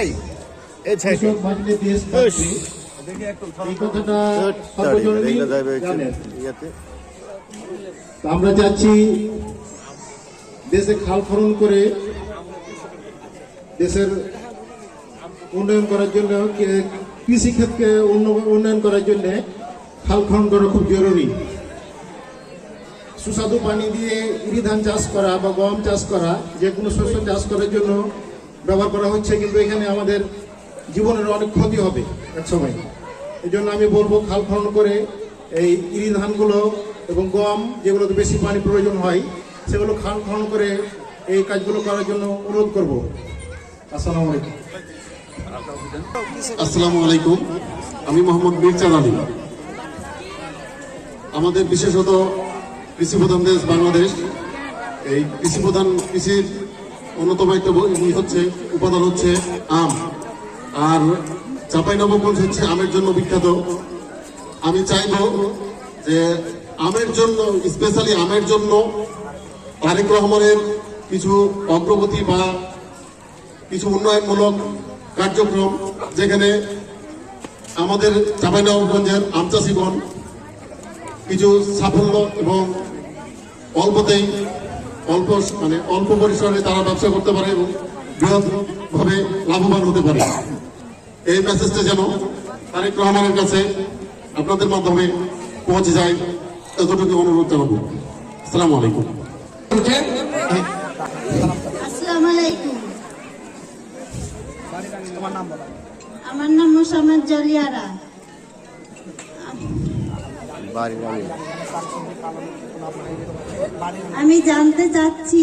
এই তো আমরা চাচ্ছি দেশে খাল খনন করে দেশের উন্নয়ন করার জন্য কে- কৃষি ক্ষেত্রে উন্নয়ন করার জন্য খাল খনন করা খুব জরুরি। সুস্বাদু পানি দিয়ে ইরি ধান চাষ করা বা গম চাষ করা যে কোনো শস্য চাষ করার জন্য ব্যবহার করা হচ্ছে, কিন্তু এখানে আমাদের জীবনের অনেক ক্ষতি হবে এক সময় এই জন্য আমি বলব, খাল খনন করে এই ইরি ধানগুলো এবং গম যেগুলোতে বেশি পানি প্রয়োজন হয়, সেগুলো খাল খনন করে এই কাজগুলো করার জন্য অনুরোধ করব। আসসালামু আলাইকুম। আসসালামু আলাইকুম। আমি মোহাম্মদ মির্জাদ আলী। আমাদের বিশেষত কৃষি প্রধান দেশ বাংলাদেশ। এই কৃষি প্রধান কৃষির অন্যতম একটা হচ্ছে উপাদান হচ্ছে আম। আর চাঁপাইনবাবগঞ্জ হচ্ছে আমের জন্য বিখ্যাত। আমি চাইব যে আমের জন্য স্পেশালি আমের জন্য তারেক রহমানের কিছু অগ্রগতি বা কিছু উন্নয়নমূলক কার্যক্রম, যেখানে আমাদের চাঁপাইনবাবগঞ্জের আমচাষিগণ কিছু সাফল্য এবং অল্পতেই অল্প মানে অল্প পরিসরে তারা ব্যবসা করতে পারে এবং বৃহৎভাবে লাভবান হতে পারে। এই মেসেজটা যেন তারেক রহমানের কাছে আপনাদের মাধ্যমে পৌঁছে যায় এতটুকু অনুরোধ জানাব। আসসালামু আলাইকুম। আসসালামু আলাইকুম। আমার নাম মোসাম্মদ জলিয়ারা। আমি জানতে চাচ্ছি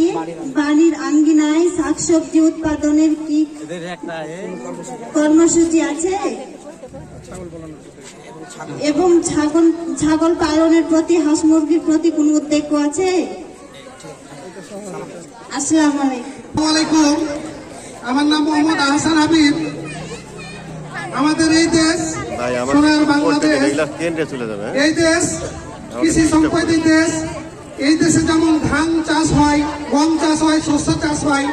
বাড়ির আঙ্গিনায় শাকসবজি উৎপাদনের কি কর্মসূচি আছে? এবং ছাগল ছাগল পালনের প্রতি হাঁস মুরগির প্রতি কোনো উদ্যোগ আছে? আসসালামু আলাইকুম। আলাইকুম। আমার নাম মোহাম্মদ আহসান হাবিব। আমাদের এই দেশ সোনার বাংলাদেশ গেলে এগুলা কেন্দ্রে চলে যাবে হ্যাঁ? এই দেশ কৃষি সম্পদের দেশ এই দেশে যেমন ধান চাষ হয় গম চাষ হয় শস্য চাষ হয়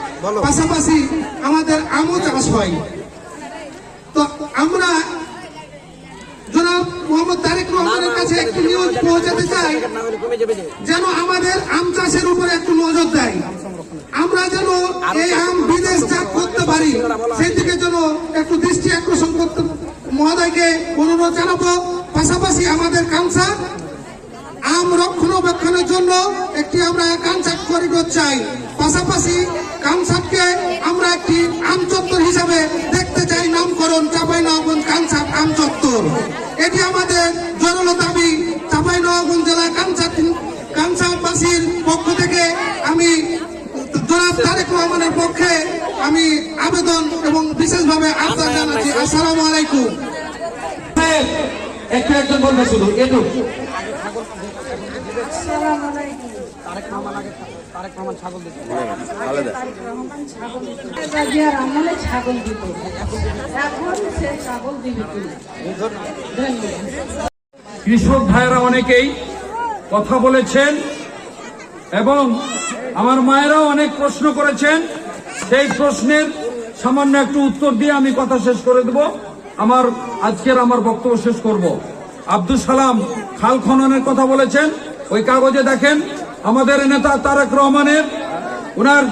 পাশাপাশি আমাদের আমও চাষ হয়। তো আমরা জনাব মোহাম্মদ তারেক রহমানের কাছে একটি নিউজ পৌঁছাতে চাই যেন আমাদের আম চাষের উপরে একটু নজর দেয়। আমরা যেন এই আম বিদেশ জাত করতে পারি সেই দিকে যেন একটু দৃষ্টি আকর্ষণ করতে মহোদয়কে অনুরোধ জানাব, পাশাপাশি আমাদের কাংসা আম রক্ষণাবেক্ষণের জন্য একটি আমরা কানসাট করিডোর চাই। পাশাপাশি কানসাটকে আমরা একটি আম চত্বর হিসাবে দেখতে চাই, নামকরণ চাপাই নগঞ্জ কানসাট আম চত্বর। এটি আমাদের জরুরি দাবি নগঞ্জ জেলা কানসাট কানসাটবাসীর পক্ষ থেকে আমি জনাব তারেক রহমানের পক্ষে আমি আবেদন এবং বিশেষভাবে আহ্বান জানাচ্ছি। আসসালামু আলাইকুম। একটু একজন বলবে শুধু, এটু। কৃষক ভাইয়েরা অনেকেই কথা বলেছেন এবং আমার মায়েরাও অনেক প্রশ্ন করেছেন। সেই প্রশ্নের সামান্য একটু উত্তর দিয়ে আমি কথা শেষ করে দেব। আমার আজকের আমার বক্তব্য শেষ করব। আব্দুল সালাম খাল খননের কথা বলেছেন। ওই কাগজে দেখেন আমাদের নেতা তারেক রহমানের ওনার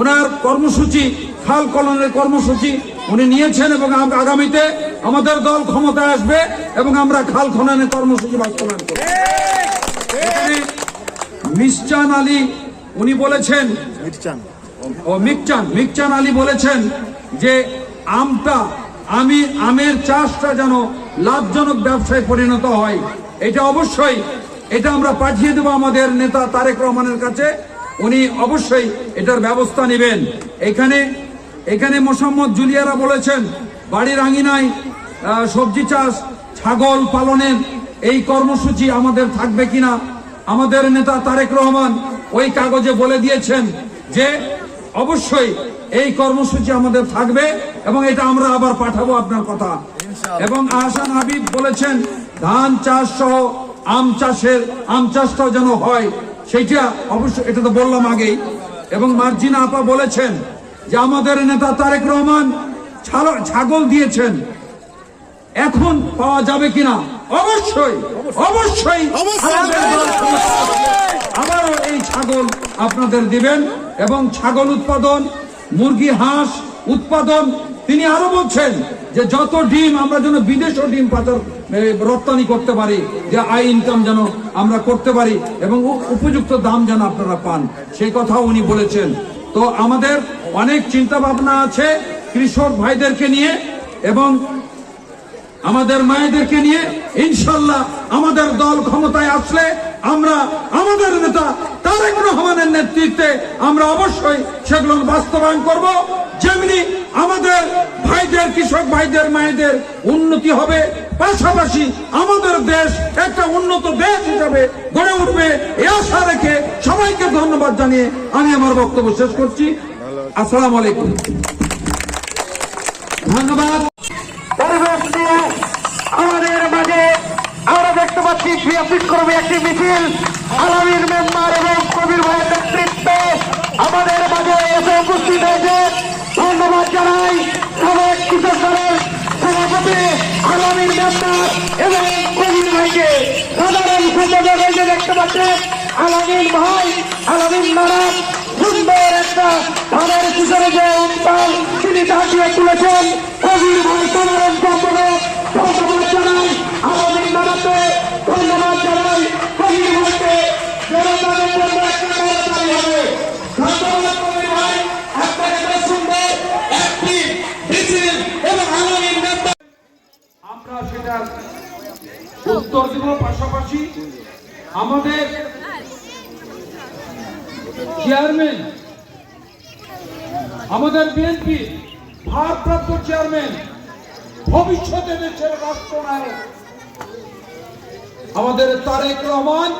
ওনার কর্মসূচি খাল খননের কর্মসূচি উনি নিয়েছেন এবং আগামীতে আমাদের দল ক্ষমতায় আসবে এবং আমরা খাল খননের কর্মসূচি বাস্তবায়ন করব। মিসচান আলী উনি বলেছেন মিরচান ও মিকচান মিকচান আলী বলেছেন যে আমটা আমি আমের চাষটা যেন লাভজনক ব্যবসায় পরিণত হয়, এটা অবশ্যই, এটা আমরা পাঠিয়ে দেব আমাদের নেতা তারেক রহমানের কাছে, উনি অবশ্যই এটার ব্যবস্থা নেবেন। এখানে এখানে মোসাম্মদ জুলিয়ারা বলেছেন বাড়ির আঙিনায় সবজি চাষ, ছাগল পালনের এই কর্মসূচি আমাদের থাকবে কিনা, আমাদের নেতা তারেক রহমান ওই কাগজে বলে দিয়েছেন যে, অবশ্যই এই কর্মসূচি আমাদের থাকবে এবং এটা আমরা আবার পাঠাবো আপনার কথা। এবং আহসান হাবিব বলেছেন ধান চাষ সহ আম চাষের আম চাষটাও যেন হয় সেটা অবশ্যই এটা তো বললাম আগেই। এবং মার্জিনা আপা বলেছেন যে আমাদের নেতা তারেক রহমান ছাগল দিয়েছেন। এখন পাওয়া যাবে কিনা? অবশ্যই। অবশ্যই। আবারও এই ছাগল আপনাদের দিবেন এবং ছাগল উৎপাদন মুরগি, হাঁস, উৎপাদন, তিনি আরও বলছেন যে যত ডিম, আমরা যেন বিদেশও ডিম পাচার রপ্তানি করতে পারি, যে আয় ইনকাম যেন আমরা করতে পারি এবং উপযুক্ত দাম যেন আপনারা পান। সেই কথাও উনি বলেছেন। তো আমাদের অনেক চিন্তা ভাবনা আছে কৃষক ভাইদেরকে নিয়ে এবং আমাদের মায়েদেরকে নিয়ে ইনশাল্লাহ আমাদের দল ক্ষমতায় আসলে আমরা আমাদের নেতা তারেক রহমানের নেতৃত্বে আমরা অবশ্যই সেগুলো বাস্তবায়ন করব। যেমনি আমাদের ভাইদের, কৃষক ভাইদের, মায়েদের উন্নতি হবে, পাশাপাশি আমাদের দেশ একটা উন্নত দেশ হিসাবে গড়ে উঠবে এ আশা রেখে সবাইকে ধন্যবাদ জানিয়ে আমি আমার বক্তব্য শেষ করছি। আসসালাম আলাইকুম। ধন্যবাদ। আমাদের মাঝে আমরা দেখতে পাচ্ছি ক্রিয়াশীল করবে একটি মিছিল। আলামীর মেম্বার এবং কবির ভাইয়ের নেতৃত্বে আমাদের মাঝে এসে উপস্থিত হয়েছে। ধন্যবাদ জানাই সাবেক দলের সভাপতি আলামীর মেম্বার এবং কবির ভাইকে। সাধারণ সম্পাদক দেখতে পাচ্ছেন আলামীর ভাই আলামীর নারায়ণ সুন্দর একটা ধানের কিশোরে যে উত্তাল তিনি দাঁড়িয়ে তুলেছেন। কবির ভাই সাধারণ সম্পাদক ধন্যবাদ জানাই। আমাদের নানাতে ধন্যবাদ জানাই। কবির ভাইকে জন্য আমরা সেটার উত্তর দিব পাশাপাশি। আমাদের চেয়ারম্যান, আমাদের বিএনপি ভারপ্রাপ্ত চেয়ারম্যান, ভবিষ্যতে দেশের রাষ্ট্রনায়ক, আমাদের তারেক রহমান,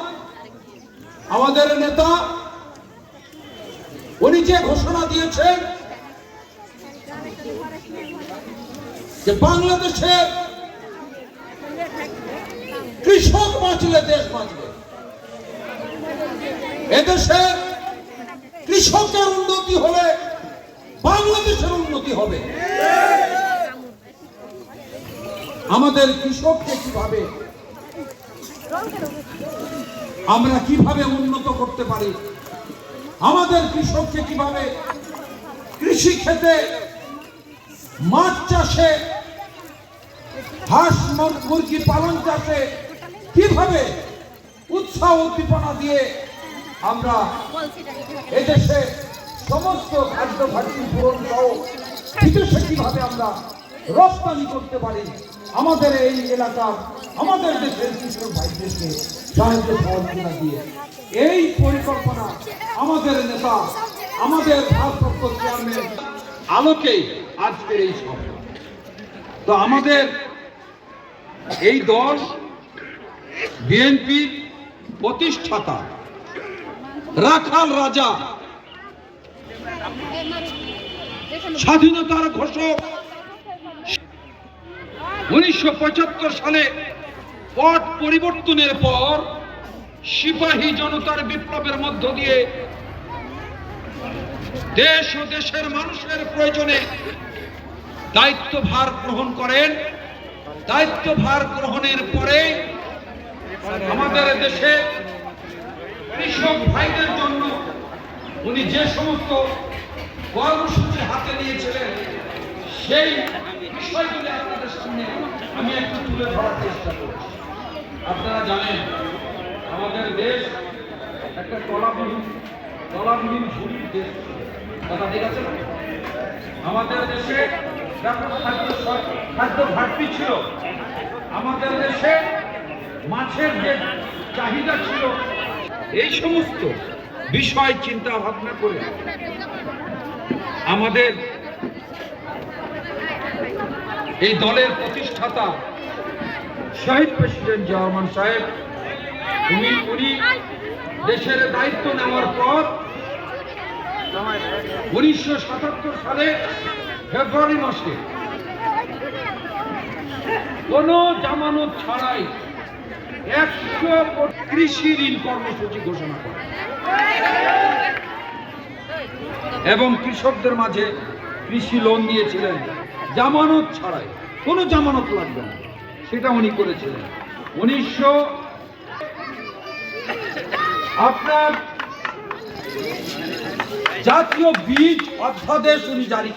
আমাদের নেতা, উনি যে ঘোষণা দিয়েছেন যে বাংলাদেশের কৃষক বাঁচলে দেশ বাঁচবে। এদেশে কৃষকের উন্নতি হলে বাংলাদেশের উন্নতি হবে। আমাদের কৃষককে কীভাবে আমরা কীভাবে উন্নত করতে পারি? আমাদের কৃষককে কীভাবে কৃষি ক্ষেত্রে মাছ চাষে, হাঁস, মুরগি পালন চাষে কীভাবে উৎসাহ উদ্দীপনা দিয়ে আমরা এদেশে সমস্ত খাদ্য ঘাটতি পূরণ সহ বিদেশে কীভাবে আমরা রপ্তানি করতে পারি? আমাদের এই এলাকার, আমাদের দেশের কৃষক ভাইদেরকে সাহায্য সহযোগিতা দিয়ে। এই পরিকল্পনা আমাদের নেতা, আমাদের ভারপ্রাপ্ত চেয়ারম্যান আলোকেই আজকের এই সভা। তো আমাদের এই দল বিএনপি প্রতিষ্ঠাতা রাখাল রাজা। স্বাধীনতার ঘোষক। উনিশশো সালে পট পরিবর্তনের পর সিপাহী জনতার বিপ্লবের মধ্য দিয়ে দেশ ও দেশের মানুষের প্রয়োজনে দায়িত্বভার গ্রহণ করেন। দায়িত্বভার গ্রহণের পরে আমাদের দেশে কৃষক ভাইদের জন্য উনি যে সমস্ত কর্মসূচি হাতে নিয়েছিলেন, সেই বিষয়গুলি আপনাদের সামনে আমি একটু তুলে ধরার চেষ্টা করছি। আপনারা জানেন, আমাদের দেশ একটা তলাবিহীন তলাবিহীন ঝুড়ির দেশ। কথা ঠিক আছে আমাদের দেশে ব্যাপক খাদ্য খাদ্য ঘাটতি ছিল। আমাদের দেশে মাছের যে চাহিদা ছিল এই সমস্ত বিষয় চিন্তা ভাবনা করে আমাদের এই দলের প্রতিষ্ঠাতা শহীদ প্রেসিডেন্ট জিয়া সাহেব, উনি উনি দেশের দায়িত্ব নেওয়ার পর উনিশশো সাতাত্তর সালে ফেব্রুয়ারি মাসে কোন জামানত ছাড়াই একশো কৃষি ঋণ কর্মসূচি ঘোষণা করে। এবং কৃষকদের মাঝে কৃষি লোন দিয়েছিলেন। জামানত ছাড়াই। কোনো জামানত লাগবে না। সেটা উনি করেছিলেন। উনিশশো আপনার জাতীয় বীজ অধ্যাদেশ উনি জারি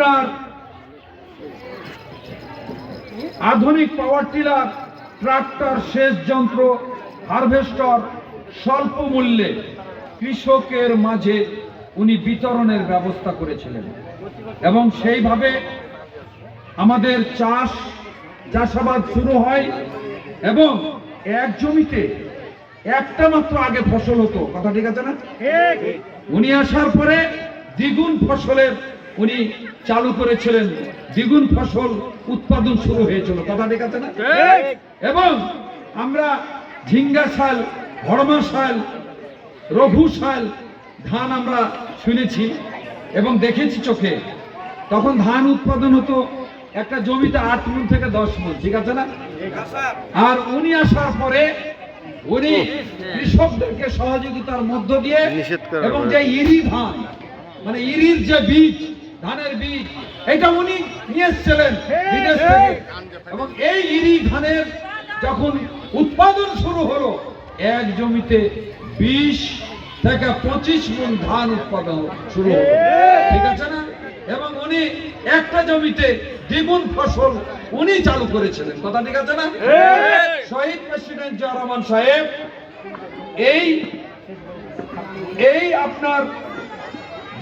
আধুনিক পাওয়ার টিলার ট্রাক্টর সেচ যন্ত্র হারভেস্টর স্বল্প মূল্যে কৃষকের মাঝে উনি বিতরণের ব্যবস্থা করেছিলেন। এবং সেইভাবে আমাদের চাষ চাষাবাদ শুরু হয় এবং এক জমিতে একটা মাত্র আগে ফসল হতো। কথা ঠিক আছে না? উনি আসার পরে দ্বিগুণ ফসলের উনি চালু করেছিলেন দ্বিগুণ ফসল উৎপাদন শুরু হয়েছিল। কথা ঠিক আছে না? এবং আমরা ঝিঙ্গা শাল হরমা শাল রঘু শাল ধান আমরা শুনেছি এবং দেখেছি চোখে। তখন ধান উৎপাদন হতো একটা জমিতে আট মন থেকে দশ মন ঠিক আছে না? আর উনি আসার পরে উনি কৃষকদেরকে সহযোগিতার মধ্য দিয়ে এবং যে ইরি ধান মানে ইরির যে বীজ ধানের বীজ। এটা উনি নিয়ে এসেছিলেন বিদেশ থেকে। এবং এই ইরি ধানের যখন উৎপাদন শুরু হলো এক জমিতে বিশ থেকে পঁচিশ মন ধান উৎপাদন শুরু হলো। ঠিক আছে না? এবং উনি একটা জমিতে দ্বিগুণ ফসল উনি চালু করেছিলেন। কথা ঠিক আছে না? শহীদ প্রেসিডেন্ট জিয়া রহমান সাহেব এই এই আপনার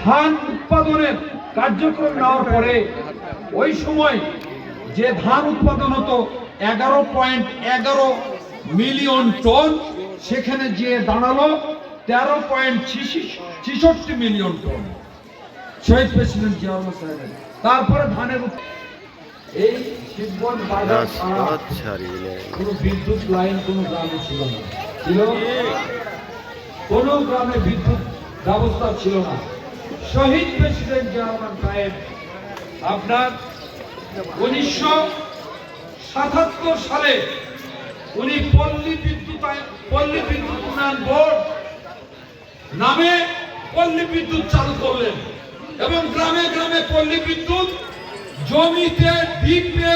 ধান উৎপাদনের কার্যক্রম নেওয়ার পরে ওই সময় যে ধান উৎপাদন হতো এগারো পয়েন্ট এগারো মিলিয়ন টন সেখানে যে দাঁড়াল তেরো পয়েন্ট ছিষট্টি মিলিয়ন টন। শহীদ প্রেসিডেন্ট জিয়া রহমান সাহেবের। তারপরে ধানের এই শিবগঞ্জ বাজার কোনো বিদ্যুৎ লাইন কোনো গ্রামে ছিল না। ছিল? কোনো গ্রামে বিদ্যুৎ ব্যবস্থা ছিল না। শহীদ প্রেসিডেন্ট জিয়া রহমান সাহেব আপনার উনিশশো সাতাত্তর সালে উনি পল্লী বিদ্যুৎ পল্লী বিদ্যুৎ উন্নয়ন বোর্ড নামে পল্লী বিদ্যুৎ চালু করলেন এবং গ্রামে গ্রামে পল্লী বিদ্যুৎ, জমিতে, দ্বীপে,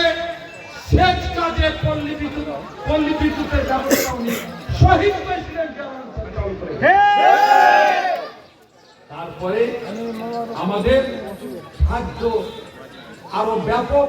সেচ কাজে পল্লী বিদ্যুৎ, পল্লী বিদ্যুতের শহীদ প্রেসিডেন্ট চালু করেছেন। তারপরে আমাদের খাদ্য আরও ব্যাপক